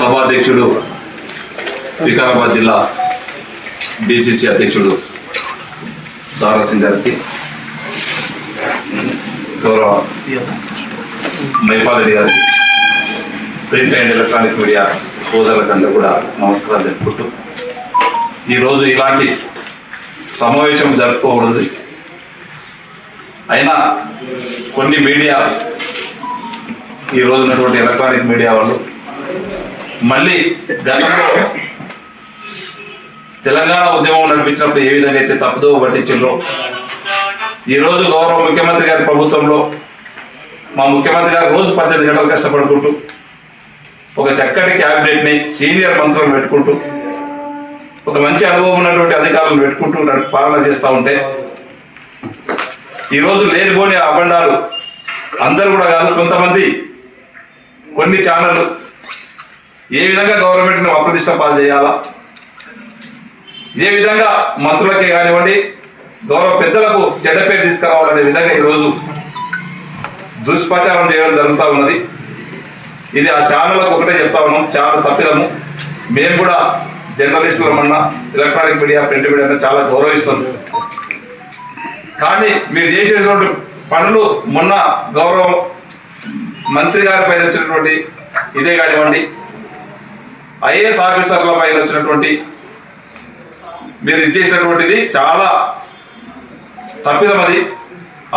సభాధ్యక్షుడు వికారాబాద్ జిల్లా డిసిసి అధ్యక్షుడు దారాసింగ్ గారికి గౌరవ మైపాల్ రెడ్డి గారికి ప్రింట్ అండ్ ఎలక్ట్రానిక్ మీడియా సోదరులకందరూ కూడా నమస్కారం తెలుపుకుంటూ ఈరోజు ఇలాంటి సమావేశం జరుపుకోకూడదు. అయినా కొన్ని మీడియా ఈ ఉన్నటువంటి ఎలక్ట్రానిక్ మీడియా వాళ్ళు మళ్ళీ గతంలో తెలంగాణ ఉద్యమం నడిపించినప్పుడు ఏ విధంగా అయితే తప్పుదో పట్టించిండ్రో ఈరోజు గౌరవ ముఖ్యమంత్రి గారి ప్రభుత్వంలో మా ముఖ్యమంత్రి గారు రోజు పద్దెనిమిది గంటలు కష్టపడుకుంటూ ఒక చక్కటి క్యాబినెట్ని సీనియర్ మంత్రులను పెట్టుకుంటూ ఒక మంచి అనుభవం ఉన్నటువంటి అధికారులను పెట్టుకుంటూ పాలన చేస్తూ ఉంటే ఈరోజు లేనిపోని అబండాలు అందరూ కూడా కాదు కొంతమంది కొన్ని ఛానళ్ళు ఏ విధంగా గవర్నమెంట్ని అప్రతిష్ట పాలు చేయాలా? ఏ విధంగా మంత్రులకే కానివ్వండి గౌరవ పెద్దలకు చెడ్డ పేరు తీసుకురావాలనే విధంగా ఈరోజు దుష్ప్రచారం చేయడం జరుగుతూ ఉన్నది. ఇది ఆ ఛానళ్ళకు ఒకటే చెప్తా ఉన్నాం చాలా తప్పిదము. మేము కూడా జర్నలిస్టులమన్నా ఎలక్ట్రానిక్ మీడియా ప్రింట్ మీడియా చాలా గౌరవిస్తాం. కానీ మీరు చేసేటువంటి పనులు మొన్న గౌరవం మంత్రి గారి పైన వచ్చినటువంటి ఇదే కానివ్వండి ఐఏఎస్ ఆఫీసర్ల పైన వచ్చినటువంటి మీరు ఇది చేసినటువంటిది చాలా తప్పిదం అది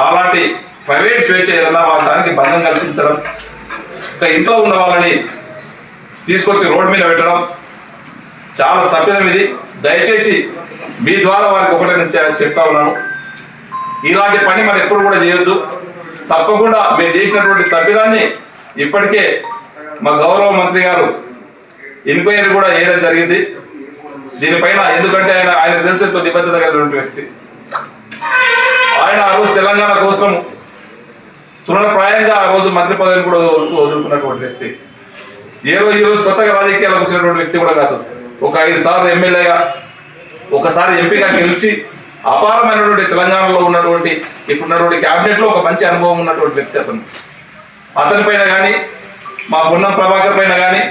అలాంటి ప్రైవేట్ స్వేచ్ఛ ఏదన్నా వాళ్ళ దానికి భంగం కల్పించడం ఇంకా ఇంట్లో ఉన్న వాళ్ళని తీసుకొచ్చి రోడ్డు మీద పెట్టడం చాలా తప్పిదం ఇది దయచేసి మీ ద్వారా వారికి ఒకటే నేను చెప్తా ఉన్నాను. ఇలాంటి పని మరి ఎప్పుడు కూడా చేయొద్దు. తప్పకుండా మీరు చేసినటువంటి తప్పిదాన్ని ఇప్పటికే మా గౌరవ మంత్రి గారు ఎంక్వైరీ కూడా చేయడం జరిగింది. దీనిపైన ఎందుకంటే ఆయన ఆయన తెలుసు ఎంతో నిబద్ధత కలిగినటువంటి వ్యక్తి. ఆయన ఆ రోజు తెలంగాణ కోసం తృణప్రాయంగా ఆ రోజు మంత్రి పదవిని కూడా వదులుకున్నటువంటి వ్యక్తి. ఏ రోజు ఈ రోజు కొత్తగా రాజకీయాలకు వచ్చినటువంటి వ్యక్తి కూడా కాదు. ఒక ఐదు సార్లు ఎమ్మెల్యేగా ఒకసారి ఎంపీగా గెలిచి అపారమైనటువంటి తెలంగాణలో ఉన్నటువంటి ఇప్పుడున్నటువంటి క్యాబినెట్లో ఒక మంచి అనుభవం ఉన్నటువంటి వ్యక్తి అతను. అతని పైన కానీ మా పొన్నం ప్రభాకర్ పైన కానీ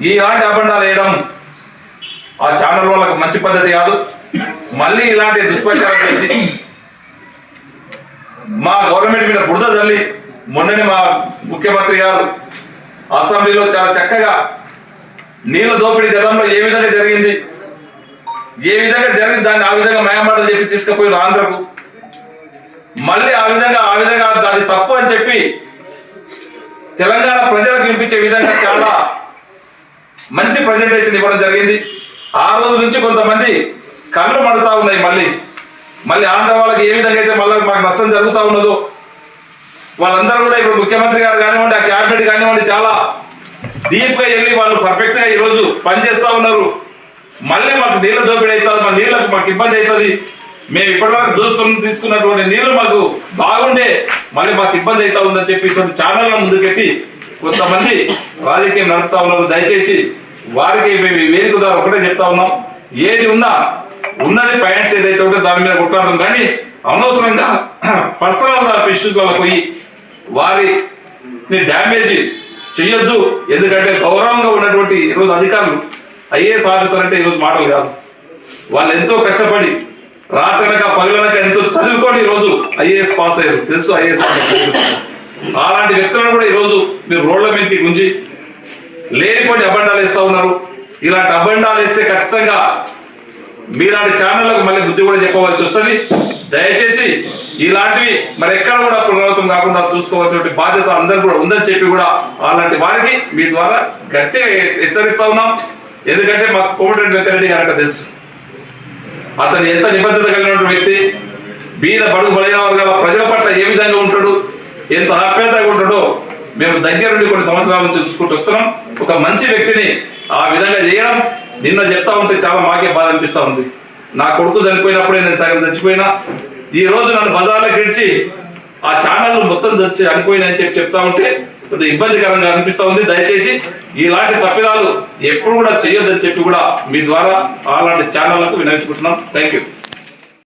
ఇలాంటి అబండాలు వేయడం ఆ ఛానల్ వాళ్ళకి మంచి పద్ధతి కాదు. మళ్ళీ ఇలాంటి దుష్ప్రచారం చేసి మా గవర్నమెంట్ మీద బురద తల్లి మొన్ననే మా ముఖ్యమంత్రి గారు అసెంబ్లీలో చాలా చక్కగా నీళ్ళ దోపిడీ గతంలో ఏ విధంగా జరిగింది ఏ విధంగా జరిగింది దాన్ని ఆ విధంగా మయమాటలు చెప్పి తీసుకుపోయిన ఆంధ్రకు. మళ్ళీ ఆ విధంగా ఆ విధంగా అది తప్పు అని చెప్పి తెలంగాణ ప్రజలకు వినిపించే విధంగా చాలా మంచి ప్రజెంటేషన్ ఇవ్వడం జరిగింది. ఆ రోజు నుంచి కొంతమంది కళ్ళు మండుతా ఉన్నాయి మళ్ళీ. మళ్ళీ ఆంధ్ర వాళ్ళకి ఏ విధంగా అయితే మళ్ళీ మాకు నష్టం జరుగుతూ ఉన్నదో వాళ్ళందరూ కూడా ఇప్పుడు ముఖ్యమంత్రి గారు కానివ్వండి ఆ క్యాబినెట్ కానివ్వండి చాలా డీప్గా వెళ్ళి వాళ్ళు పర్ఫెక్ట్గా ఈరోజు ఈ రోజు ఉన్నారు. మళ్ళీ మాకు నీళ్ళ దోపిడీ అవుతుంది మా నీళ్ళకు మాకు ఇబ్బంది అవుతుంది. మేము ఇప్పటివరకు దోసుకుని తీసుకున్నటువంటి నీళ్ళు మాకు బాగుండే మళ్ళీ మాకు ఇబ్బంది అవుతా ఉందని చెప్పి ఇటువంటి ఛానళ్ళ ముందు పెట్టి కొంతమంది రాజకీయం నడుపుతా ఉన్నారు. దయచేసి వారికి మేము వేదిక ద్వారా ఒకటే చెప్తా ఉన్నాం. ఏది ఉన్నా ఉన్నది పాయింట్స్ ఏదైతే ఉంటే దాని మీద కొట్లాడడం కానీ అనవసరంగా పర్సనల్ ఇష్యూస్ వల్ల పోయి వారిని డ్యామేజ్ చెయ్యొద్దు. ఎందుకంటే గౌరవంగా ఉన్నటువంటి ఈరోజు అధికారులు ఐఏఎస్ ఆఫీసర్ అంటే ఈరోజు మాటలు కాదు. వాళ్ళు ఎంతో కష్టపడి రాత్రనక పగలనక ఎంతో చదువుకొని ఈరోజు ఐఏఎస్ పాస్ అయ్యారు. తెలుసు ఐఏఎస్ అలాంటి వ్యక్తులను కూడా ఈరోజు మీరు రోడ్ల మీదకి గుంజి లేనిపోయి అబండాలు ఇస్తూ ఉన్నారు. ఇలాంటి అబండాలు ఇస్తే ఖచ్చితంగా మీలాంటి ఛానళ్ళకు మళ్ళీ బుద్ధి కూడా చెప్పవలసి వస్తుంది. దయచేసి ఇలాంటివి మరి ఎక్కడ కూడా పునరావృతం కాకుండా చూసుకోవాల్సిన బాధ్యత అందరూ కూడా ఉందని చెప్పి కూడా అలాంటి వారికి మీ ద్వారా గట్టిగా హెచ్చరిస్తా ఉన్నాం. ఎందుకంటే మాకు కోమటిరెడ్డి వెంకరెడ్డి గారంట తెలుసు. అతను ఎంత నిబద్ధత కలిగిన వ్యక్తి. బీద బడుగు బలైన వర్గాల ప్రజల పట్ల ఏ విధంగా ఉంటాడు ఎంత ఆప్యాయతగా ఉంటాడో మేము దగ్గర నుండి కొన్ని సంవత్సరాల నుంచి చూసుకుంటూ వస్తున్నాం. ఒక మంచి వ్యక్తిని ఆ విధంగా చేయడం నిన్న చెప్తా ఉంటే చాలా మాకే బాధ అనిపిస్తూ ఉంది. నా కొడుకు చనిపోయినప్పుడే నేను సగం చచ్చిపోయినా ఈ రోజు నన్ను బజార్లో గడిచి ఆ ఛానల్ మొత్తం చచ్చి అని చెప్పి చెప్తా ఉంటే కొద్దిగా ఇబ్బందికరంగా అనిపిస్తూ ఉంది. దయచేసి ఇలాంటి తప్పిదాలు ఎప్పుడు కూడా చేయొద్దని చెప్పి కూడా మీ ద్వారా అలాంటి ఛానళ్ళకు వినియోగించుకుంటున్నాం. Thank you